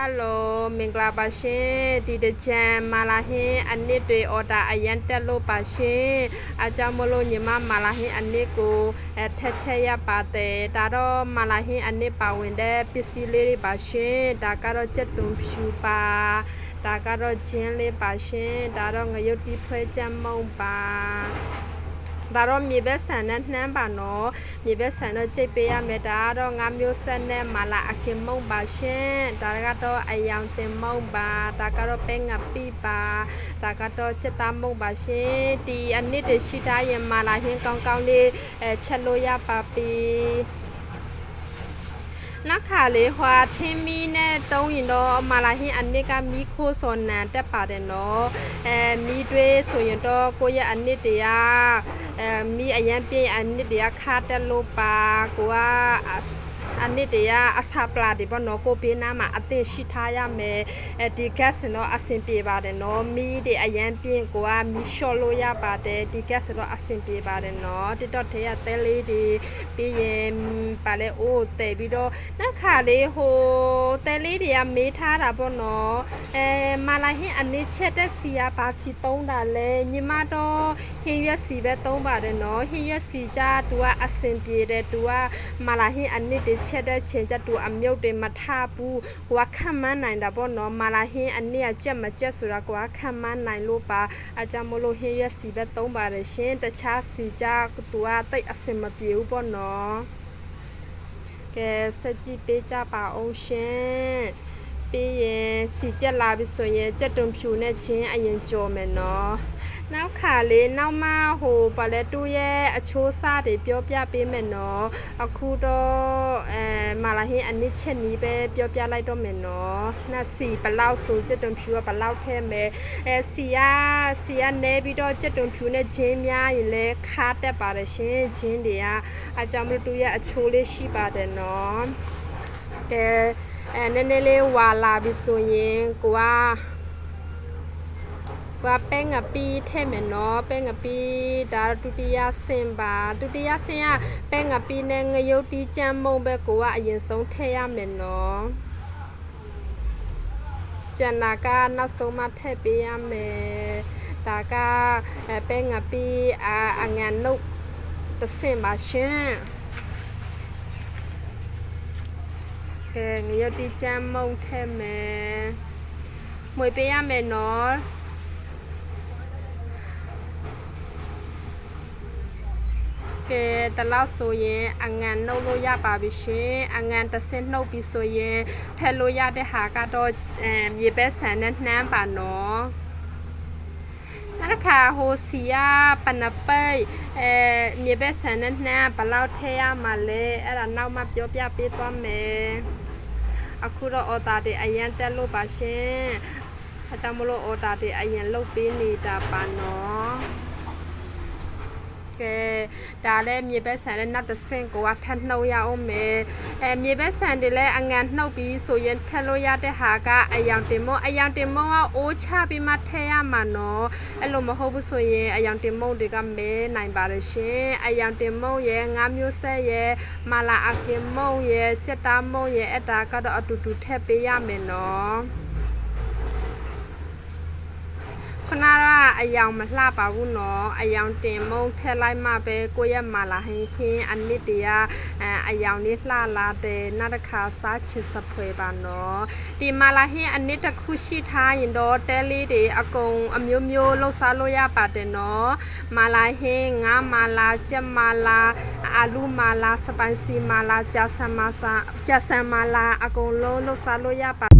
ဟယ်လိုမင်္ဂလာပါရှင်ဒီတကြံမာလာဟင်းအနစ်တွေအော်ဒါအရန်တက်လို့ပါရှင်အကြောင်းမလို့ညီမမာလာဟင်းအနစ်ကိုအဲထက်ချက်ရပါတယ်ဒါတော့မာလာဟင်းအနစ်ပါဝင်တဲ့ပစ္စည်းလေးတွေပါရှင်ဒါကတော့ကြက်သွန်ဖြူပါဒါကတော့ဂျင်းလေးပါရှင်ဒါတော့ငရုတ်တီဖွဲကြမ်းမုံပါ ဒါတော့မြေဘက်ဆန်နဲ့နှမ်းပါနော်မြေဘက်ဆန်တော့ကြိတ်ပေးရမယ်ဒါကတော့ငါမျိုးဆက်နဲ့မာလာအခင်မုံပါရှင်ဒါကတော့အယောင်တင်မုံပါဒါကတော့ပဲငါပိပါဒါကတော့စက်သားမုံပါရှင်ဒီအနစ်တရှိထားရင်မာလာဟင်းကောင်းကောင်းလေးအဲချက်လို့ရပါပြီ နောက်ခါလေးဟွာထင်းမီနဲ့တုံးရင်တော့မာလာဟင်းအနစ်ကမီခိုးစော်နံတက်ပါတယ်နော်အဲမီတွေးဆိုရင်တော့ကိုယ့်ရဲ့အနစ်တရားအဲမီအရန်ပြည့်အနစ်တရားခါတက်လို့ပါကိုက အနစ်တရားအစာပလာဒီပေါ့နော်ကိုပေးနာမှာအသင့်ရှိထားရမယ်အဲဒီ gas ဆိုတော့အဆင်ပြေပါတယ်နော်မီတွေအရန်ပြင်းကိုကမီလျှော့လို့ရပါတယ်ဒီ gas ဆိုတော့အဆင်ပြေပါတယ်နော် TikTok ထဲကတဲလေးတွေပြီးရင်ပါလဲအိုးတဲပြီးတော့နောက်ခါလေးဟိုတဲလေးတွေကမေးထားတာပေါ့နော်အဲမာလာဟင်းအနစ်ချက်တဲ့စီကဘာစီသုံးတာလဲညီမတော့ဟင်းရွက်စီပဲသုံးပါတယ်နော်ဟင်းရွက်စီကြသူကအဆင်ပြေတယ်သူကမာလာဟင်းအနစ်တွေချက်တဲ့ချိန်ကျသူအမြုပ်တွေမထဘူးကိုကခံမန်းနိုင်တာပေါ့နော်မာလာဟင်းအနစ်ကကြက်မကြက်ဆိုတာကိုကခံမန်းနိုင်လို့ပါအကြောင်းမလို့ဟင်းရွက်စီပဲသုံးပါတယ်ရှင်တခြားစီကြသူကတိတ်အဆင်မပြေဘူးပေါ့နော်ကဲစက်ကြည့်ပေးကြပါအောင်ရှင်ပြီးရင် စီကြက်လာပြီဆိုရင်ကြက်တုံဖြူနဲ့ချင်းအရင်ကြော်မယ်နော်နောက်ခါလေးနောက်မှဟိုဘာလဲတူရဲ့အချိုးစားတွေပြောပြပေးမယ်နော်အခုတော့အဲမာလာဟင်းအနစ်ချက်နီးပဲပြောပြလိုက်တော့မယ်နော်နှစ်စီဘလောက်ဆိုကြက်တုံဖြူကဘလောက်ထဲမယ်အဲစီကစီကနေပြီးတော့ကြက်တုံဖြူနဲ့ချင်းများရင်လည်းခါတက်ပါတယ်ရှင်ချင်းတွေကအကြောင်းမလို့တူရဲ့အချိုးလေးရှိပါတယ်နော် ကဲအဲနည်းနည်းလေးဝါလာပြီဆိုရင်ကိုကကပဲငပီးထဲမယ်နော်ပဲငပီးဒါဒုတိယဆင်ပါဒုတိယဆင်ကပဲငပီးနဲ့ငရုတ်တီကြမ်းမုံပဲကိုကအရင်ဆုံးထည့်ရမယ်နော်ကျန်တာကနောက်ဆုံးမှထည့်ပေးရမယ်ဒါကအဲပဲငပီးအာအငန်နုတ်တစ်ဆင်ပါရှင် အဲငရုတ်တီကြမ်းမုံထည့်မယ်မွေပေးရမယ်နော်ကဲတလောက်ဆိုရင်အငန်နှုတ်လို့ရပါပြီရှင်အငန်တစ်စင်းနှုတ်ပြီးဆိုရင်ထည့်လို့ရတဲ့ဟာကတော့အဲမြေပဲဆန်နဲ့နှမ်းပါနော်နောက်တစ်ခါဟိုစီယာပနပိတ်အဲမြေပဲဆန်နဲ့နှမ်းဘယ်လောက်ထည့်ရမှာလဲအဲ့ဒါနောက်မှပြောပြပေးသွားမယ် အခုတော့အော်တာတွေအရန်တက်လို့ပါရှင်အကြောင်းမလို့အော်တာတွေအရင်လုတ်ပေးနေတာပါနော် ကဲဒါလည်းမြေဘက်ဆန်လည်းနောက်တစ်ဆင့်ကိုကထပ်နှုတ်ရအောင်မယ်အဲမြေဘက်ဆန်တွေလည်းအငန်နှုတ်ပြီးဆိုရင်ထက်လို့ရတဲ့ဟာကအယောင်တင်မုံအယောင်တင်မုံကအိုးချပြီးမှထည့်ရမှာနော်အဲ့လိုမဟုတ်ဘူးဆိုရင်အယောင်တင်မုံတွေကမဲနိုင်ပါရရှင်အယောင်တင်မုံရဲ့ငါးမျိုးဆက်ရဲ့မာလာအကင်မုံရဲ့စက်သားမုံရဲ့အဲ့ဒါကတော့အတူတူထည့်ပေးရမယ်နော် ခဏက အယောင်မလှပါဘူးနော်အယောင်တင်မုံထက်လိုက်မှပဲကိုယ့်ရဲ့မာလာဟင်းခင်းအနစ်တည်းကအအယောင်လေးလှလာတယ်နောက်တစ်ခါစားချစ်စဖွယ်ပါနော်ဒီမာလာဟင်းအနစ်တစ်ခုရှိထားရင်တော့တဲလေးတွေအကုန်အမျိုးမျိုးလှုပ်စားလို့ရပါတယ်နော်မာလာဟင်းငါမာလာကြက်မာလာအာလူမာလာစပိုင်စီမာလာဂျာဆန်မာစာဂျာဆန်မာလာအကုန်လုံးလှုပ်စားလို့ရပါ